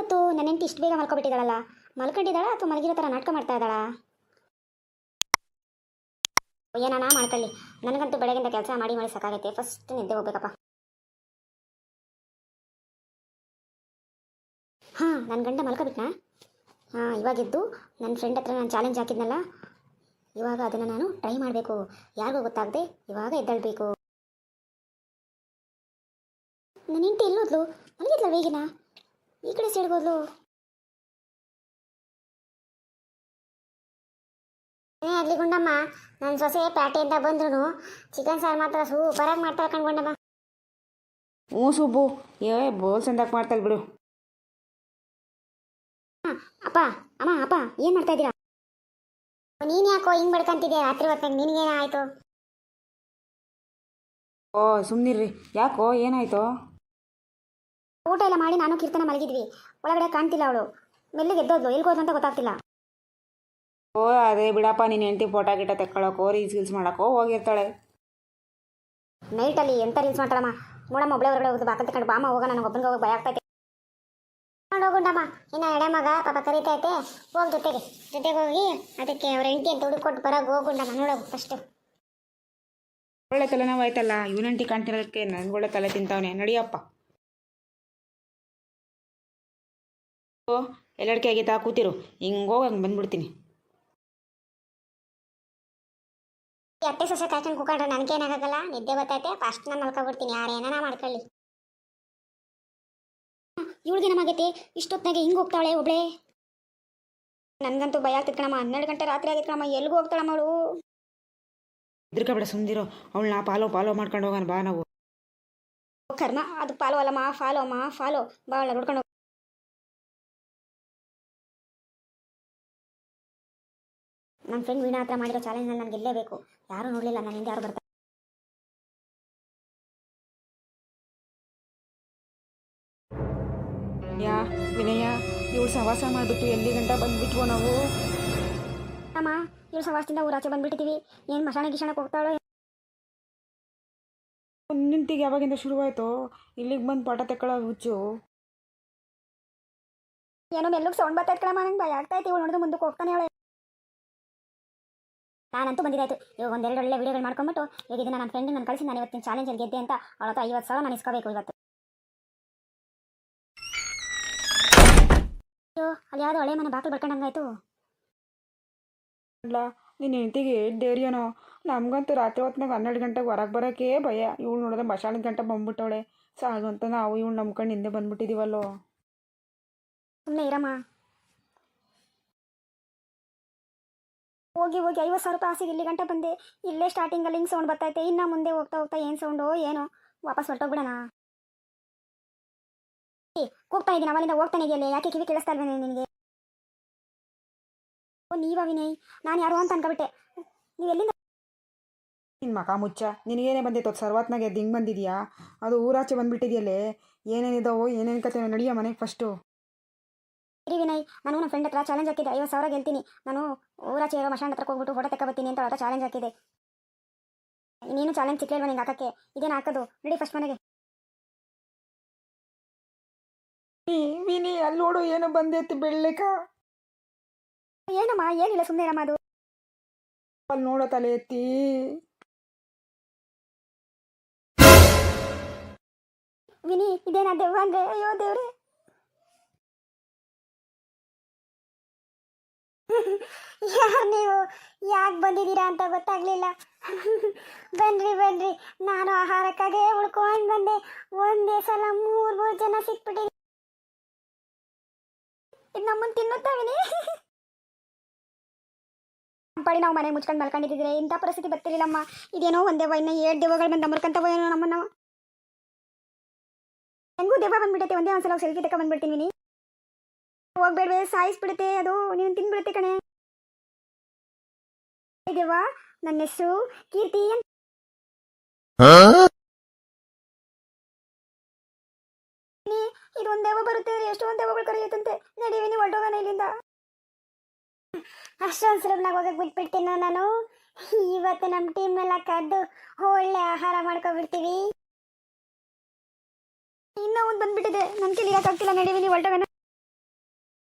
ಇವತ್ತು ನನ್ನೆಂತ ಇಷ್ಟು ಬೇಗ ಮಲ್ಕೊಬಿಟ್ಟಿದ್ದಾಳಲ್ಲ? ಮಲ್ಕೊಂಡಿದ್ದಾಳ ಅಥವಾ ಮಲಗಿರೋ ಥರ ನಾಟಕ ಮಾಡ್ತಾ ಇದ್ದಾಳ? ಏನಾನ ಮಾಡ್ಕೊಳ್ಳಿ. ನನಗಂತೂ ಬೆಳಗಿಂದ ಕೆಲಸ ಮಾಡಿ ಮಾಡಿ ಸಾಕಾಗೈತೆ. ಫಸ್ಟ್ ನಿದ್ದೆ ಹೋಗ್ಬೇಕಪ್ಪ. ಹಾಂ ನನ್ನ ಗಂಡ ಮಲ್ಕೊಬಿಟ್ನಾ? ಹಾಂ, ಇವಾಗಿದ್ದು ನನ್ನ ಫ್ರೆಂಡ್ ಹತ್ರ ನಾನು ಚಾಲೆಂಜ್ ಹಾಕಿದ್ನಲ್ಲ. ಇವಾಗ ಅದನ್ನು ನಾನು ಟ್ರೈ ಮಾಡಬೇಕು. ಯಾರಿಗೂ ಗೊತ್ತಾಗದೆ ಇವಾಗ ಎದ್ದೇಳಬೇಕು. ನನ್ನ ಹೆಂಡತಿ ಎಲ್ಲೋದ್ಲು ಮಲಗಿದ್ಲ ಬೇಗಿನ ಈ ಕಡೆ ಸೈಡ್ಗೋದ್ಲು ಏ ಅಲ್ಲಿ ಗುಂಡಮ್ಮ ನನ್ನ ಸೊಸೆ ಪ್ಯಾಟೆಯಿಂದ ಬಂದ್ರು ಚಿಕನ್ ಸಾರು ಮಾತ್ರ ಸೂಪರಾಗಿ ಮಾಡ್ತಾರೆ ಕಣ್ಗೊಂಡಮ್ಮ ಹ್ಞೂ ಸುಬ್ಬು ಏ ಬೋಲ್ ಸಂದಾಕ್ ಮಾಡ್ತಾಳೆ ಬಿಡು. ಅಪ್ಪ ಅಮ್ಮ ಅಪ್ಪ ಏನು ಮಾಡ್ತಾ ಇದ್ದೀರಾ? ನೀನು ಯಾಕೋ ಹಿಂಗೆ ಬಡ್ಕಂತಿದ್ಯಾ ರಾತ್ರಿ ಹೊತ್ತಾಗ ನಿನಗೆ ಆಯ್ತು? ಓ ಸುಮ್ಮನಿರ್ರಿ ಯಾಕೋ ಏನಾಯ್ತು? ಊಟ ಎಲ್ಲ ಮಾಡಿ ನಾನು ಕೀರ್ತನ ಮಲಗಿದ್ವಿ. ಒಳಗಡೆ ಕಾಣ್ತಿಲ್ಲ ಅವಳು. ಮೆಲ್ಲಿಗೆ ಎದ್ದೋದ್ಲು. ಹೋದ್ ಅಂತ ಗೊತ್ತಾಗ್ತಿಲ್ಲ. ಓ ಅದೇ ಬಿಡಪ್ಪ ನೀನು ಹೆಂಡತಿ ಫೋಟೋ ಗಿಟ ತೆಕ್ಕೊಳ್ಳೋಕೋ ರೀಲ್ಸ್ ಗೀಲ್ಸ್ ಮಾಡೋಕೋ ಹೋಗಿರ್ತಾಳೆ. ನೈಟಲ್ಲಿ ಎಂತ ರೀಲ್ಸ್ ಮಾಡ್ತಾಳಮ್ಮ? ನೋಡಮ್ಮ ಒಬ್ಳೆ ಹೊರಗಡೆ ಹೋಗುದು ಬಾಕಲ್ ತಕೊಂಡು ಬಾಮ ಹೋಗ ನನಗೆ ಒಬ್ಬನಿಗೆ ಹೋಗಿ ಭಯ ಆಗ್ತೈತೆ ಹೋಗುಂಡಮ್ಮ ಇನ್ನ ಎಡೆ ಮಗ ಪಾಪ ಕರಿತೈತೆ ಹೋಗಿ ಜೊತೆಗೆ. ಜೊತೆಗೆ ಹೋಗಿ ಅದಕ್ಕೆ ಅವ್ರ ಹೆಂಡತಿ ಅಂತ ಬರೋಗ ಹೋಗುಂಡಮ್ಮ ನೋಡೋಗು ಫಸ್ಟು ಒಳ್ಳೆ ತಲೆನೋವು ಆಯ್ತಲ್ಲ ಇವನಂಟಿ ಕಾಣ್ತಿರೋದಕ್ಕೆ ನನ್ಗೆ ಒಳ್ಳೆ ತಲೆ ತಿಂತಾವನೆ. ನಡಿಯಪ್ಪ. ಓ ಎಲ್ಲಡಿಕೆ ಆಗೈತಾ? ಕೂತಿರು. ಹಿಂಗ ಹೋಗಿ ಹಂಗೆ ಬಂದ್ಬಿಡ್ತೀನಿ. ಎಟ್ಟೆ ಅತ್ತೆ ಸೊಸೆ ಕಾಯ್ಕೊಂಡು ಕೂಕೊಂಡ್ರೆ ನನಗೇನಾಗಲ್ಲ? ನಿದ್ದೆ ಬರ್ತೈತೆ. ಫಸ್ಟ್ ನಾನು ಮಲ್ಕೊಬಿಡ್ತೀನಿ. ಯಾರು ಏನಾನ ಮಾಡ್ಕೊಳ್ಳಿ. ಇವಳಿಗೆ ನಮಗೈತಿ ಇಷ್ಟೊತ್ತಿನಾಗೆ ಹಿಂಗೆ ಹೋಗ್ತಾಳೆ ಒಬ್ಳೆ? ನನಗಂತೂ ಭಯ ಆಗ್ತಿತ್ತು ಕಣಮ್ಮ. ಹನ್ನೆರಡು ಗಂಟೆ ರಾತ್ರಿ ಆಗಿತ್ತು ಕಣಮ್ಮ. ಎಲ್ಲಿಗೂ ಹೋಗ್ತಾಳಮ್ಮ ಅವಳು ಇದ್ರಕಬೇಡ ಸುಂದಿರೋ ನಾ ಪಾಲೋ ಪಾಲೋ ಮಾಡ್ಕೊಂಡು ಹೋಗೋಣ ಬಾ ನಾವು. ಕರ್ಮ. ಅದು ಪಾಲೋ ಅಲ್ಲಮ್ಮ. ಫಾಲೋ ಅಮ್ಮ. ಫಾಲೋ ಬಾ ಅವಳ ನೋಡ್ಕೊಂಡು ನನ್ನ ಫ್ರೆಂಡ್ ವೀಣಾ ಹತ್ರ ಮಾಡಿರೋ ಚಾಲೆಂಜ್ನಲ್ಲಿ ನನಗೆ ಗೆಲ್ಲೇಬೇಕು ಯಾರು ನೋಡಲಿಲ್ಲ ನನ್ನ ಹಿಂದೆ ಯಾರು ಬರ್ತಾರೆ? ಯಾ ವಿನಯ ಇವಳು ಸವಾಸ ಮಾಡಿಬಿಟ್ಟು ಎಲ್ಲಿ ಗಂಟ ಬಂದ್ಬಿಟ್ವೋ ನಾವು? ಅಮ್ಮ ಇವಳು ಸವಾಸದಿಂದ ಊರಾಚೆ ಬಂದ್ಬಿಟ್ಟಿದ್ದೀವಿ ಏನು ಮಶಾಣ ಗಿಶಾಣಕ್ಕೆ ಹೋಗ್ತಾಳೋ ನಿಂತಿಗೆ ಯಾವಾಗಿಂದ ಶುರುವಾಯಿತು? ಇಲ್ಲಿಗೆ ಬಂದು ಪಾಠ ತಕ್ಕೊಳ್ಳೋ ಹುಚ್ಚು. ಏನೋ ಮೆಲ್ಲಗೆ ಸೌಂಡ್ ಬರ್ತೈತೆ ಕಣಮ್ಮ ನಂಗೆ ಭಯ ಆಗ್ತೈತೆ ಇವಳು ನೋಡಿದ್ರೆ ಮುಂದಕ್ಕೆ ಹೋಗ್ತಾನೆ ಅವಳೆ. ನಾನಂತೂ ಬಂದಿದ್ದಾಯ್ತು. ಇವಾಗ ಒಂದೆರಡು ಒಳ್ಳೆ ವೀಡಿಯೋಗಳು ಮಾಡ್ಕೊಂಬಿಟ್ಟು ಈಗ ಇದನ್ನ ನನ್ನ ಫ್ರೆಂಡ್ ನನ್ನ ಕಳಿಸಿ ನಾನು ಇವತ್ತಿನ ಚಾಲೆಂಜಲ್ಲಿ ಗೆದ್ದೆ ಅಂತ ಅವಳ ಐವತ್ತು ಸಾವಿರ ನಾನು ಇಸ್ಕೋಬೇಕು ಇವತ್ತು. ಅಯ್ಯೋ ಅಲ್ಲಿ ಯಾವುದೋ ಹಳೆ ಮನೆ ಬಾಕಲು ಬಡ್ಕೊಂಡಂಗಾಯ್ತು ಅಲ್ಲ ನಿನ್ನ ಹೆಂಡತಿಗೆ ಧೈರ್ಯನೋ ನಮಗಂತೂ ರಾತ್ರಿ ಹೊತ್ನಾಗ ಹನ್ನೆರಡು ಗಂಟೆಗೆ ಹೊರಗೆ ಬರೋಕ್ಕೆ ಭಯ. ಇವಳು ನೋಡಿದ್ರೆ ಮಸಾಲೆ ಗಂಟೆ ಬಂದ್ಬಿಟ್ಟವಳೆ. ಸಾ ಅಂತ ನಾವು ಇವಳು ನಂಬ್ಕೊಂಡು ಹಿಂದೆ ಬಂದ್ಬಿಟ್ಟಿದ್ದೀವಲ್ಲೋ ಸುಮ್ಮನೆ ಇರಮ್ಮ. ಹೋಗಿ ಹೋಗಿ ಐವತ್ತು ಸಾವಿರ ರೂಪಾಯಿ ಆಸೆಗೆ ಇಲ್ಲಿ ಗಂಟೆ ಬಂದೆ. ಇಲ್ಲೇ ಸ್ಟಾರ್ಟಿಂಗಲ್ಲಿ ಹಿಂಗೆ ಸೌಂಡ್ ಬರ್ತೈತೆ. ಇನ್ನು ಮುಂದೆ ಹೋಗ್ತಾ ಹೋಗ್ತಾ ಏನು ಸೌಂಡು ಏನೋ. ವಾಪಸ್ ಹೊರಟೋಗ್ಬಿಡೋಣ ಕೂಗ್ತಾ ಇದ್ದೀನಿ ಅವನಿಂದ ಹೋಗ್ತಾನೆ ಇದೆಯಲ್ಲ. ಯಾಕೆ ಕಿವಿ ಕೇಳಿಸ್ತಾ ಇಲ್ವೇನೆ ನಿನಗೆ? ಓ, ನೀವ ವಿನಯ್ ನಾನು ಯಾರು ಅಂತ ಅನ್ಕೊಬಿಟ್ಟೆ. ನೀವು ಎಲ್ಲಿಂದ ನಿನ್ನ ಮಕ ಮುಚ್ಚ. ನಿನಗೇನೇ ಬಂದಿತ್ತು ಸರ್ವಾತ್ನಾಗೆ ಅದು ಹಿಂಗೆ ಬಂದಿದ್ಯಾ? ಅದು ಊರಾಚೆ ಬಂದ್ಬಿಟ್ಟಿದೆಯಲ್ಲೇ. ಏನೇನಿದಾವೋ, ಏನೇನು ಕತೆ ನಡಿಯ ಮನೆಗೆ ಫಸ್ಟು ವಿನಯ್ ನಾನು ನನ್ನ ಫ್ರೆಂಡ್ ಹತ್ರ ಚಾಲೆಂಜ್ ಹಾಕಿದ್ದೆ. ಐವತ್ತು ಸಾವಿರ ಗೆಲ್ತೀನಿ. ನಾನು ಊರಾಚೆ ಇರೋ ಮಶಾನ್ ಹತ್ರ ಹೋಗ್ಬಿಟ್ಟು ಫೋಟೋ ತಗೊಬತ್ತೀನಿ ಅಂತ ಚಾಲೆಂಜ್ ಹಾಕಿದೆ ನೀನು ಚಾಲೆಂಜ್ ಸಿಕ್ಕಲಿಲ್ವ ನಿಂಗೆ ಹಾಕಕ್ಕೆ. ಇದೇನು ಹಾಕೋದು? ನಡಿ ಫಸ್ಟ್ ಮನೆಗೆ. ವಿನಿ ಅಲ್ಲಿ ನೋಡು ಏನೋ ಬಂದೈತಿ ಬೆಳ್ಳಕ. ಏನಮ್ಮ ಏನಿಲ್ಲ ಸುಮ್ಮನೆ ಏನಮ್ಮ ಅದು. ಅಲ್ಲಿ ನೋಡೋ ತಲೆ ಎತ್ತಿ. ವಿನಿ ಇದೇನಾ ದೆವ್ವ ಅಂದ್ರೆ? ಅಯ್ಯೋ ದೇವ್ರೆ. ಯಾರು ನೀವು ಯಾಕೆ ಬಂದಿದ್ದೀರಾ ಅಂತ ಗೊತ್ತಾಗ್ಲಿಲ್ಲ. ಬನ್ರಿ ಬನ್ರಿ ನಾನು ಆಹಾರಕ್ಕಾಗೇ ಉಳ್ಕೊಂಡು ಬಂದೆ. ಒಂದೇ ಸಲ ಮೂರ್, ಮೂರು ಜನ ಸಿಕ್ಬಿಟ್ಟಿದೆ ಇದು ನಮ್ಮನ್ನು ತಿನ್ನುತ್ತಾವಿನಿ? ಪಡಿ ನಾವು ಮನೆ ಮುಚ್ಕೊಂಡು ಮಲ್ಕೊಂಡಿದ್ದಿದ್ರೆ ಇಂಥ ಪರಿಸ್ಥಿತಿ ಬರ್ತಿರ್ಲಿಲ್ಲಮ್ಮ. ಇದೇನೋ ಒಂದೇ ವೈನ, ಏಳು ದೆವ್ವಗಳು ಬಂದು ಅಮರ್ಕಂತ ಏನೋ ನಮ್ಮನ್ನ. ಹೆಂಗೂ ದೇವ ಬಂದ್ಬಿಟ್ಟೈತೆ ಒಂದೇ ಒಂದ್ಸಲ ಸೆಲ್ಫಿ ತಕ ಬಂದ್ಬಿಡ್ತೀನಿ ನೀ ಹೋಗ್ಬೇಡ್ವೆ, ಸಾಯಿಸ್ಬಿಡುತ್ತೆ ಅದು. ನೀನು ತಿನ್ಬಿಡುತ್ತೆ ಕಣೆ. ಏ ದೆವ್ವ ನನ್ನ ಹೆಸರು ಕೀರ್ತಿ ಅಂತ. ನೀ, ಇದೊಂದ್ ದೆವ್ವ ಬರುತ್ತೆ ಎಷ್ಟೊಂದು ದೇವಗಳು ಕರೆಯುತ್ತಂತೆ. ನಡೀವಿ ನೀವು ಹೊರಟೋಗೋಣ ಇಲ್ಲಿಂದ. ಅಷ್ಟೊಂದು ಸುಲಭನಾಗ ಹೋಗಕ್ಕೆ ಬಿಟ್ಬಿಡ್ತೀನೋ ನಾನು. ಇವತ್ತು ನಮ್ಮ ಟೀಮ್ನೆಲ್ಲ ಕದ್ದು ಒಳ್ಳೆ ಆಹಾರ ಮಾಡ್ಕೊಬಿಡ್ತೀವಿ. ಇನ್ನೂ ಒಂದು ಬಂದ್ಬಿಟ್ಟಿದೆ. ನನ್ ಕೈಲಿ ಇರೋಕ್ಕಾಗ್ತಿಲ್ಲ ನಡೀವಿ ನೀವು ಹೊರಟೋಗೋಣ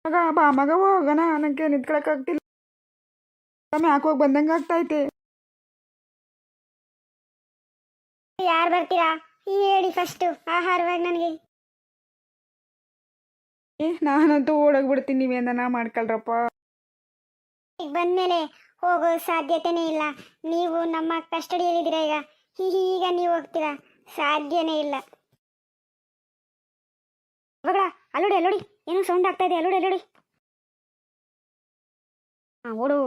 ಮಗ ಬಾ ಮಗ ಹೋಗೋಣ. ನನಗೆ ನಿಂತ್ಕೊಳಕ್ಕಾಗ್ತಿಲ್ಲ ಸ್ವಾಮಿ ಹಾಕೋಗಿ ಬಂದಂಗೆ ಆಗ್ತೈತೆ. ಯಾರು ಬರ್ತೀರಾ? ಹೇಳಿ ಫಸ್ಟ್ ಆಹಾರವಾಗಿ ನನಗೆ. ಏ ನಾನಂತೂ ಓಡೋಗ್ಬಿಡ್ತೀನಿ ನೀವೇನ ಮಾಡ್ಕಲ್ರಪ್ಪ ಈಗ ಬಂದ್ಮೇಲೆ ಹೋಗೋ ಸಾಧ್ಯತೆನೇ ಇಲ್ಲ. ನೀವು ನಮ್ಮ ಕಸ್ಟಡಿಯಲ್ಲಿದ್ದೀರಾ ಈಗ? ಈಗ ನೀವು ಹೋಗ್ತೀರಾ? ಸಾಧ್ಯನೇ ಇಲ್ಲ. ಮಗಳ ಅಲ್ಲೋಡಿ ಅಲ್ಲೋಡಿ. ಏನೋ ಸೌಂಡ್ ಆಗ್ತಾ ಇದೆ. ಅಲ್ಲೋಡಿ ಅಲ್ಲೋಡಿ. ಹಾಂ ಓಡು.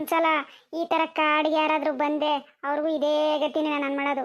ಒಂದ್ಸಲ ಈ ತರ ಕಾಡಿಗೆ ಯಾರಾದರೂ ಬಂದೆ ಅವ್ರಿಗೂ ಇದೇ ಗತಿನೇ ನಾನು ಮಾಡೋದು